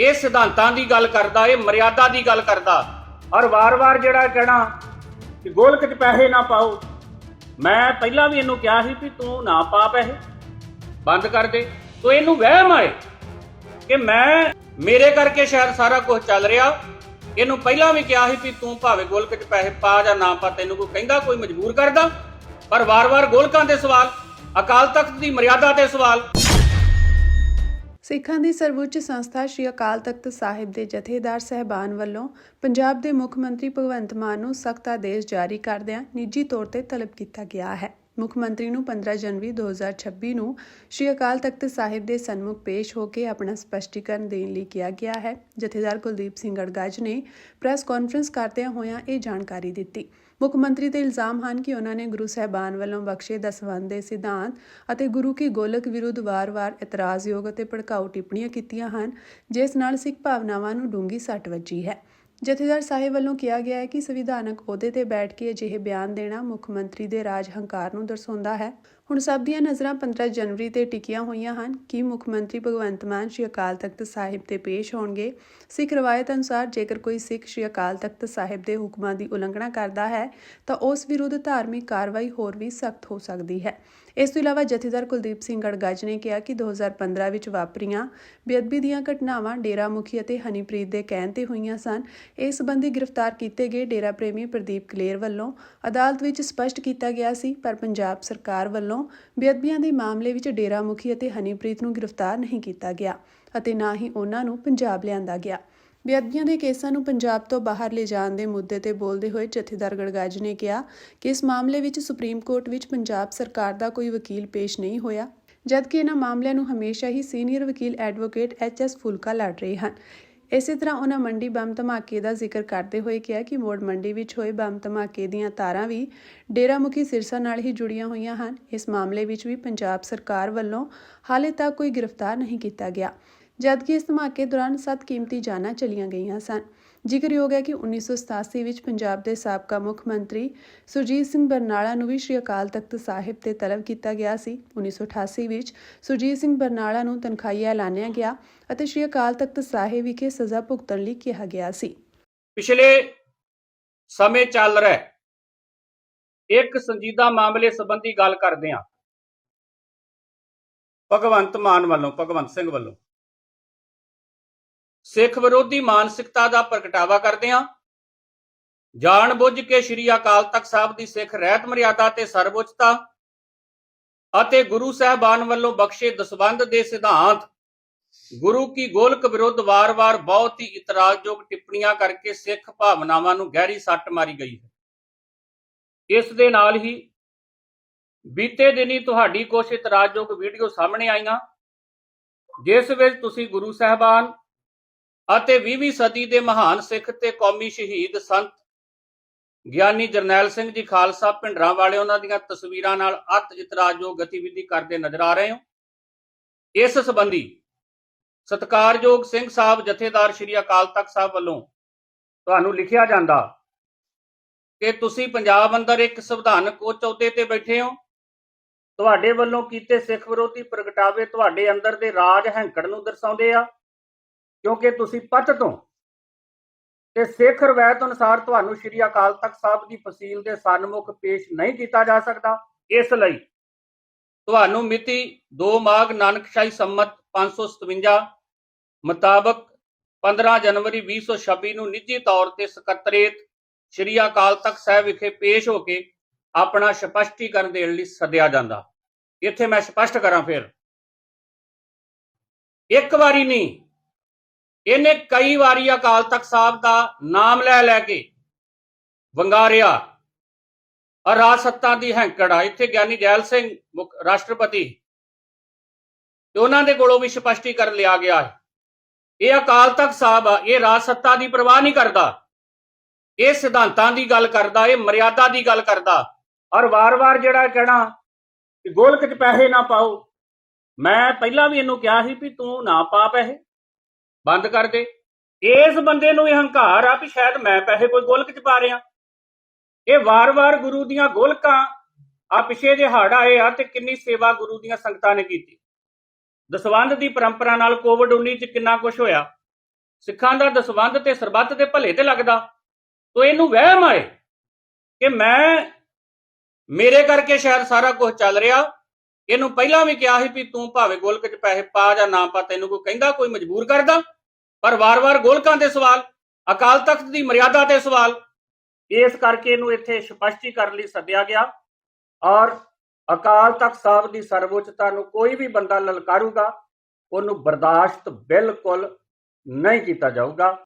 ਇਹ ਸਿਧਾਂਤਾਂ ਦੀ ਗੱਲ ਕਰਦਾ, ਇਹ ਮਰਿਆਦਾ ਦੀ ਗੱਲ ਕਰਦਾ। ਔਰ ਵਾਰ-ਵਾਰ ਜਿਹੜਾ ਕਹਿਣਾ ਕਿ ਗੋਲਕ 'ਚ ਪੈਸੇ ਨਾ ਪਾਓ, ਮੈਂ ਪਹਿਲਾਂ ਵੀ ਇਹਨੂੰ ਕਿਹਾ ਸੀ ਵੀ ਤੂੰ ਨਾ ਪਾ ਪੈਸੇ। ਬੰਦ ਕਰ ਦੇ। ਤੋ ਇਹਨੂੰ ਵਹਿਮ ਆਏ ਕਿ ਮੈਂ ਮੇਰੇ ਕਰਕੇ ਸ਼ਾਇਦ ਸਾਰਾ ਕੁਝ ਚੱਲ ਰਿਹਾ। ਇਹਨੂੰ ਪਹਿਲਾਂ ਵੀ ਕਿਹਾ ਸੀ ਵੀ ਤੂੰ ਭਾਵੇਂ ਗੋਲਕ 'ਚ ਪੈਸੇ ਪਾ ਜਾਂ ਨਾ ਪਾ, ਤੈਨੂੰ ਕੋਈ ਕਹਿੰਦਾ, ਕੋਈ ਮਜਬੂਰ ਕਰਦਾ। ਪਰ ਵਾਰ-ਵਾਰ ਗੋਲਕਾਂ ਦੇ ਸਵਾਲ, ਅਕਾਲ ਤਖਤ ਦੀ ਮਰਿਆਦਾ ਤੇ ਸਵਾਲ। ਸਿੱਖਾਂ ਦੀ ਸਰਵਉੱਚ ਸੰਸਥਾ ਸ੍ਰੀ ਅਕਾਲ ਤਖਤ ਸਾਹਿਬ ਦੇ ਜਥੇਦਾਰ ਸਹਿਬਾਨ ਵੱਲੋਂ ਪੰਜਾਬ ਦੇ ਮੁੱਖ ਮੰਤਰੀ ਭਗਵੰਤ ਮਾਨ ਨੂੰ ਸਖਤ ਆਦੇਸ਼ ਜਾਰੀ ਕਰਦਿਆਂ ਨਿੱਜੀ ਤੌਰ ਤੇ ਤਲਬ ਕੀਤਾ ਗਿਆ ਹੈ। ਮੁੱਖ ਮੰਤਰੀ ਨੂੰ 15 ਜਨਵਰੀ 2026 ਨੂੰ ਸ੍ਰੀ ਅਕਾਲ ਤਖਤ ਸਾਹਿਬ ਦੇ ਸਨਮੁਖ ਪੇਸ਼ ਹੋ ਕੇ ਆਪਣਾ ਸਪਸ਼ਟੀਕਰਨ ਦੇਣ ਲਈ ਕਿਹਾ ਗਿਆ ਹੈ। ਜਥੇਦਾਰ ਕੁਲਦੀਪ ਸਿੰਘ ਗੜਗੱਜ ਨੇ ਪ੍ਰੈਸ ਕਾਨਫਰੰਸ ਕਰਦਿਆਂ ਹੋਇਆਂ ਇਹ ਜਾਣਕਾਰੀ ਦਿੱਤੀ। ਮੁੱਖ ਮੰਤਰੀ ਤੇ ਇਲਜ਼ਾਮ ਹਨ ਕਿ ਉਹਨਾਂ ਨੇ ਗੁਰੂ ਸਾਹਿਬਾਨ ਵੱਲੋਂ ਬਖਸ਼ੇ ਦਸਵੰਧ ਦੇ ਸਿਧਾਂਤ ਅਤੇ ਗੁਰੂ ਕੀ ਗੋਲਕ ਵਿਰੁੱਧ ਵਾਰ-ਵਾਰ ਇਤਰਾਜ਼ਯੋਗ ਅਤੇ ਭੜਕਾਊ ਟਿੱਪਣੀਆਂ ਕੀਤੀਆਂ ਹਨ, ਜਿਸ ਨਾਲ ਸਿੱਖ ਭਾਵਨਾਵਾਂ ਨੂੰ ਡੂੰਗੀ ਸੱਟ ਵੱਜੀ ਹੈ। ਜਥੇਦਾਰ ਸਾਹਿਬ ਵੱਲੋਂ ਕਿਹਾ ਗਿਆ ਹੈ ਕਿ ਸੰਵਿਧਾਨਕ ਅਹੁਦੇ ਤੇ ਬੈਠ ਕੇ ਅਜਿਹੇ ਬਿਆਨ ਦੇਣਾ ਮੁੱਖ ਮੰਤਰੀ ਦੇ ਰਾਜ ਹੰਕਾਰ ਨੂੰ ਦਰਸਾਉਂਦਾ ਹੈ। ਹੁਣ ਸਭ ਦੀਆਂ ਨਜ਼ਰਾਂ 15 ਜਨਵਰੀ ਤੇ ਟਿਕੀਆਂ ਹੋਈਆਂ ਹਨ। ਕਿ ਮੁੱਖ ਮੰਤਰੀ ਭਗਵੰਤ ਮਾਨ ਸ਼੍ਰੀ ਅਕਾਲ ਤਖਤ ਸਾਹਿਬ ਤੇ ਪੇਸ਼ ਹੋਣਗੇ? ਸਿੱਖ ਰਵਾਇਤ ਅਨੁਸਾਰ ਜੇਕਰ ਕੋਈ ਸਿੱਖ ਸ਼੍ਰੀ ਅਕਾਲ ਤਖਤ ਸਾਹਿਬ ਦੇ ਹੁਕਮਾਂ ਦੀ ਉਲੰਘਣਾ ਕਰਦਾ ਹੈ, ਤਾਂ ਉਸ ਵਿਰੁੱਧ ਧਾਰਮਿਕ ਕਾਰਵਾਈ ਹੋਰ ਵੀ ਸਖਤ ਹੋ ਸਕਦੀ ਹੈ। ਇਸ ਤੋਂ ਇਲਾਵਾ ਜਥੇਦਾਰ ਕੁਲਦੀਪ ਸਿੰਘ ਗੜਗੱਜ ਨੇ ਕਿਹਾ ਕਿ 2015 ਵਿੱਚ ਵਾਪਰੀਆਂ ਬੇਅਦਬੀ ਦੀਆਂ ਘਟਨਾਵਾਂ ਡੇਰਾ ਮੁਖੀ ਅਤੇ ਹਨੀਪ੍ਰੀਤ ਦੇ ਕਹਿਣ ਤੇ ਹੋਈਆਂ ਸਨ। ਇਸ ਸੰਬੰਧੀ ਗ੍ਰਿਫਤਾਰ ਕੀਤੇ ਗਏ ਡੇਰਾ ਪ੍ਰੇਮੀ ਪ੍ਰਦੀਪ ਕਲੇਰ ਵੱਲੋਂ ਅਦਾਲਤ ਵਿੱਚ ਸਪਸ਼ਟ ਕੀਤਾ ਗਿਆ ਸੀ, ਪਰ ਪੰਜਾਬ ਸਰਕਾਰ ਵੱਲੋਂ ਬੇਅਦਬੀਆਂ ਦੇ ਮਾਮਲੇ ਵਿੱਚ ਡੇਰਾ ਮੁਖੀ ਅਤੇ ਹਨੀਪ੍ਰੀਤ ਨੂੰ ਗ੍ਰਿਫਤਾਰ ਨਹੀਂ ਕੀਤਾ ਗਿਆ ਅਤੇ ਨਾ ਹੀ ਉਹਨਾਂ ਨੂੰ ਪੰਜਾਬ ਲਿਆਂਦਾ ਗਿਆ। ਬੇਅਦਬੀਆਂ ਦੇ ਕੇਸਾਂ ਨੂੰ ਪੰਜਾਬ ਤੋਂ ਬਾਹਰ ਲਿਜਾਣ ਦੇ ਮੁੱਦੇ ਤੇ ਬੋਲਦੇ ਹੋਏ ਜਥੇਦਾਰ ਗੜਗੱਜ ਨੇ ਕਿਹਾ ਕਿ ਇਸ ਮਾਮਲੇ ਵਿੱਚ ਸੁਪਰੀਮ ਕੋਰਟ ਵਿੱਚ ਪੰਜਾਬ ਸਰਕਾਰ ਦਾ ਕੋਈ ਵਕੀਲ ਪੇਸ਼ ਨਹੀਂ ਹੋਇਆ, ਜਦਕਿ ਇਹਨਾਂ ਮਾਮਲਿਆਂ ਨੂੰ ਹਮੇਸ਼ਾ ਹੀ ਸੀਨੀਅਰ ਵਕੀਲ ਐਡਵੋਕੇਟ ਐਚ ਐਸ ਫੁਲਕਾ ਲੜ ਰਹੇ ਹਨ। ਇਸੇ ਤਰ੍ਹਾਂ ਉਹਨਾਂ ਮੰਡੀ ਬੰਬ ਧਮਾਕੇ ਦਾ ਜ਼ਿਕਰ ਕਰਦੇ ਹੋਏ ਕਿਹਾ ਕਿ ਮੋੜ ਮੰਡੀ ਵਿੱਚ ਹੋਏ ਬੰਬ ਧਮਾਕੇ ਦੀਆਂ ਤਾਰਾਂ ਵੀ ਡੇਰਾ ਮੁਖੀ ਸਿਰਸਾ ਨਾਲ ਹੀ ਜੁੜੀਆਂ ਹੋਈਆਂ ਹਨ। ਇਸ ਮਾਮਲੇ ਵਿੱਚ ਵੀ ਪੰਜਾਬ ਸਰਕਾਰ ਵੱਲੋਂ ਹਾਲੇ ਤੱਕ ਕੋਈ ਗ੍ਰਿਫਤਾਰ ਨਹੀਂ ਕੀਤਾ ਗਿਆ। ਜਦਕਿ ਇਸ ਧਮਾਕੇ ਦੌਰਾਨ ਸੱਤ ਕੀਮਤੀ ਜਾਨਾਂ ਚਲੀਆਂ ਗਈਆਂ ਸਨ। ਜ਼ਿਕਰਯੋਗ ਹੈ ਕਿ 1987 ਵਿੱਚ ਪੰਜਾਬ ਦੇ ਸਾਬਕਾ ਮੁੱਖ ਮੰਤਰੀ ਸੁਰਜੀਤ ਸਿੰਘ ਬਰਨਾਲਾ ਨੂੰ ਵੀ ਸ਼੍ਰੀ ਅਕਾਲ ਤਖਤ ਸਾਹਿਬ ਤੇ ਤਲਬ ਕੀਤਾ ਗਿਆ ਸੀ। 1988 ਵਿੱਚ ਸੁਰਜੀਤ ਸਿੰਘ ਬਰਨਾਲਾ ਨੂੰ ਤਨਖਾਹੀਆ ਐਲਾਨਿਆ ਗਿਆ ਅਤੇ ਸ਼੍ਰੀ ਅਕਾਲ ਤਖਤ ਸਾਹਿਬ ਵਿਖੇ ਸਜ਼ਾ ਭੁਗਤਣ ਲਈ ਕਿਹਾ ਗਿਆ ਸੀ। ਪਿਛਲੇ ਸਮੇਂ ਚੱਲ ਰਿਹਾ ਇੱਕ ਸੰਜੀਦਾ ਮਾਮਲੇ ਸੰਬੰਧੀ ਗੱਲ ਕਰਦੇ ਹਾਂ। ਭਗਵੰਤ ਮਾਨ ਵੱਲੋਂ, ਭਗਵੰਤ ਸਿੰਘ ਵੱਲੋਂ। ਸਿੱਖ ਵਿਰੋਧੀ ਮਾਨਸਿਕਤਾ ਦਾ ਪ੍ਰਗਟਾਵਾ ਕਰਦੇ ਹਾਂ। ਜਾਣ ਬੁੱਝ ਕੇ ਸ੍ਰੀ ਅਕਾਲ ਤਖਤ ਸਾਹਿਬ ਦੀ ਸਿੱਖ ਰਹਿਤ ਮਰਿਆਦਾ ਤੇ ਸਰਵਉੱਚਤਾ ਅਤੇ ਗੁਰੂ ਸਾਹਿਬਾਨ ਵੱਲੋਂ ਬਖਸ਼ੇ ਦਸਵੰਧ ਦੇ ਸਿਧਾਂਤ, ਗੁਰੂ ਕੀ ਗੋਲਕ ਵਿਰੁੱਧ ਵਾਰ-ਵਾਰ ਬਹੁਤ ਹੀ ਇਤਰਾਜ਼ਯੋਗ ਟਿੱਪਣੀਆਂ ਕਰਕੇ ਸਿੱਖ ਭਾਵਨਾਵਾਂ ਨੂੰ ਗਹਿਰੀ ਸੱਟ ਮਾਰੀ ਗਈ ਹੈ। ਇਸ ਦੇ ਨਾਲ ਹੀ ਬੀਤੇ ਦਿਨੀ ਤੁਹਾਡੀ ਕੁਝ ਇਤਰਾਜ਼ਯੋਗ ਵੀਡੀਓ ਸਾਹਮਣੇ ਆਈਆਂ, ਜਿਸ ਵਿੱਚ ਤੁਸੀਂ ਗੁਰੂ ਸਾਹਿਬਾਨ ਅਤੇ 20ਵੀਂ ਸਦੀ ਦੇ ਮਹਾਨ ਸਿੱਖ ਤੇ ਕੌਮੀ ਸ਼ਹੀਦ ਸੰਤ ਗਿਆਨੀ ਜਰਨੈਲ ਸਿੰਘ ਜੀ ਖਾਲਸਾ ਭਿੰਡਰਾਂ ਵਾਲੇ ਉਹਨਾਂ ਦੀਆਂ ਤਸਵੀਰਾਂ ਨਾਲ ਅਤ ਇਤਰਾਜ਼ਯੋਗ ਗਤੀਵਿਧੀ ਕਰਦੇ ਨਜ਼ਰ ਆ ਰਹੇ ਹੋ। ਇਸ ਸੰਬੰਧੀ ਸਤਕਾਰਯੋਗ ਸਿੰਘ ਸਾਹਿਬ, ਜਥੇਦਾਰ ਸ਼੍ਰੀ ਅਕਾਲ ਤਖਤ ਸਾਹਿਬ ਵੱਲੋਂ ਤੁਹਾਨੂੰ ਲਿਖਿਆ ਜਾਂਦਾ ਕਿ ਤੁਸੀਂ ਪੰਜਾਬ ਅੰਦਰ ਇੱਕ ਸੰਵਿਧਾਨਕ ਉੱਚ ਅਹੁਦੇ ਤੇ ਬੈਠੇ ਹੋ। ਤੁਹਾਡੇ ਵੱਲੋਂ ਕੀਤੇ ਸਿੱਖ ਵਿਰੋਧੀ ਪ੍ਰਗਟਾਵੇ ਤੁਹਾਡੇ ਅੰਦਰ ਦੇ ਰਾਜ ਹੈਂਕੜ ਨੂੰ ਦਰਸਾਉਂਦੇ ਆ। ਕਿਉਂਕਿ ਤੁਸੀਂ ਪੱਤ ਤੋਂ। ਤੇ ਸਿੱਖ ਰਵਾਇਤ ਅਨੁਸਾਰ ਤੁਹਾਨੂੰ ਸ਼੍ਰੀ ਅਕਾਲ ਤਖਤ ਸਾਹਿਬ ਦੀ ਫਸੀਲ ਦੇ ਸਨਮੁਖ ਪੇਸ਼ ਨਹੀਂ ਕੀਤਾ ਜਾ ਸਕਦਾ। ਇਸ ਲਈ ਤੁਹਾਨੂੰ ਮਿਤੀ 2 ਮਾਘ ਨਾਨਕਸ਼ਾਹੀ ਸੰਮਤ 557 ਮੁਤਾਬਕ 15 ਜਨਵਰੀ 2026 ਨੂੰ ਨਿੱਜੀ ਤੌਰ ਤੇ ਸਕੱਤਰੇਤ ਸ੍ਰੀ ਅਕਾਲ ਤਖਤ ਸਾਹਿਬ ਵਿਖੇ ਪੇਸ਼ ਹੋ ਕੇ ਆਪਣਾ ਸਪਸ਼ਟੀਕਰਨ ਦੇਣ ਲਈ ਸੱਦਿਆ ਜਾਂਦਾ। ਇੱਥੇ ਮੈਂ ਸਪਸ਼ਟ ਕਰਾਂ ਫਿਰ। ਇੱਕ ਵਾਰੀ ਨਹੀਂ ਇਹਨੇ ਕਈ ਵਾਰੀ ਅਕਾਲ ਤਖਤ ਸਾਹਿਬ ਦਾ ਨਾਮ ਲੈ ਲੈ ਕੇ ਵੰਗਾਰਿਆ। ਔਰ ਰਾਜ ਸੱਤਾ ਦੀ ਹੈਂਕੜ ਆ। ਇੱਥੇ ਗਿਆਨੀ ਜੈਲ ਸਿੰਘ ਮੁੱਖ ਰਾਸ਼ਟਰਪਤੀ ਤੇ ਉਹਨਾਂ ਦੇ ਕੋਲੋਂ ਵੀ ਸਪਸ਼ਟੀਕਰਨ ਲਿਆ ਗਿਆ ਹੈ। ਇਹ ਅਕਾਲ ਤਖਤ ਸਾਹਿਬ ਆ। ਇਹ ਰਾਜ ਸੱਤਾ ਦੀ ਪਰਵਾਹ ਨਹੀਂ ਕਰਦਾ। ਇਹ ਸਿਧਾਂਤਾਂ ਦੀ ਗੱਲ ਕਰਦਾ। ਇਹ ਮਰਿਆਦਾ ਦੀ ਗੱਲ ਕਰਦਾ। ਔਰ ਵਾਰ-ਵਾਰ ਜਿਹੜਾ ਕਹਿਣਾ ਕਿ ਗੋਲਕ 'ਚ ਪੈਸੇ ਨਾ ਪਾਓ। ਮੈਂ ਪਹਿਲਾਂ ਵੀ ਇਹਨੂੰ ਕਿਹਾ ਸੀ ਵੀ ਤੂੰ ਨਾ ਪਾ ਪੈਸੇ। ਬੰਦ ਕਰ ਦੇ। ਇਸ ਬੰਦੇ ਨੂੰ ਇਹ ਹੰਕਾਰ ਆ ਵੀ ਸ਼ਾਇਦ ਮੈਂ ਪੈਸੇ ਕੋਈ ਗੋਲਕ 'ਚ ਪਾ ਰਿਹਾ। ਇਹ ਵਾਰ-ਵਾਰ ਗੁਰੂ ਦੀਆਂ ਗੋਲਕਾਂ ਆ ਪਿਛੇ ਜੇ ਹੜ ਆਏ ਆ ਤੇ ਕਿੰਨੀ ਸੇਵਾ ਗੁਰੂ ਦੀਆਂ ਸੰਗਤਾਂ ਨੇ ਕੀਤੀ। ਦਸਵੰਧ ਦੀ ਪਰੰਪਰਾ ਨਾਲ ਕੋਵਿਡ 19 ਚ ਕਿੰਨਾ ਕੁਝ ਹੋਇਆ। ਸਿੱਖਾਂ ਦਾ ਦਸਵੰਧ ਤੇ ਸਰਬੱਤ ਦੇ ਭਲੇ ਤੇ ਲੱਗਦਾ। ਤੋ ਇਹਨੂੰ ਵਹਿਮ ਆਏ ਕਿ ਮੈਂ, ਮੇਰੇ ਕਰਕੇ ਸ਼ਾਇਦ ਸਾਰਾ ਕੁਝ ਚੱਲ ਰਿਹਾ। ਇਹਨੂੰ ਪਹਿਲਾਂ ਵੀ ਕਿਹਾ ਸੀ ਵੀ ਤੂੰ ਭਾਵੇਂ ਗੋਲਕ 'ਚ ਪੈਸੇ ਪਾ ਜਾਂ ਨਾ ਪਾ, ਤੈਨੂੰ ਕੋਈ ਕਹਿੰਦਾ, ਕੋਈ ਮਜਬੂਰ ਕਰਦਾ। ਪਰ ਵਾਰ-ਵਾਰ ਗੋਲਕਾਂ ਦੇ ਸਵਾਲ, ਅਕਾਲ ਤਖਤ ਦੀ ਮਰਿਆਦਾ ਤੇ ਸਵਾਲ, ਇਸ ਕਰਕੇ ਇਹਨੂੰ ਇੱਥੇ ਸਪਸ਼ਟੀਕਰਨ ਲਈ ਸੱਦਿਆ ਗਿਆ। ਔਰ ਅਕਾਲ ਤਖਤ ਸਾਹਿਬ ਦੀ ਸਰਵਉੱਚਤਾ ਨੂੰ ਕੋਈ ਵੀ ਬੰਦਾ ਲਲਕਾਰੂਗਾ, ਉਹਨੂੰ ਬਰਦਾਸ਼ਤ ਬਿਲਕੁਲ ਨਹੀਂ ਕੀਤਾ ਜਾਊਗਾ।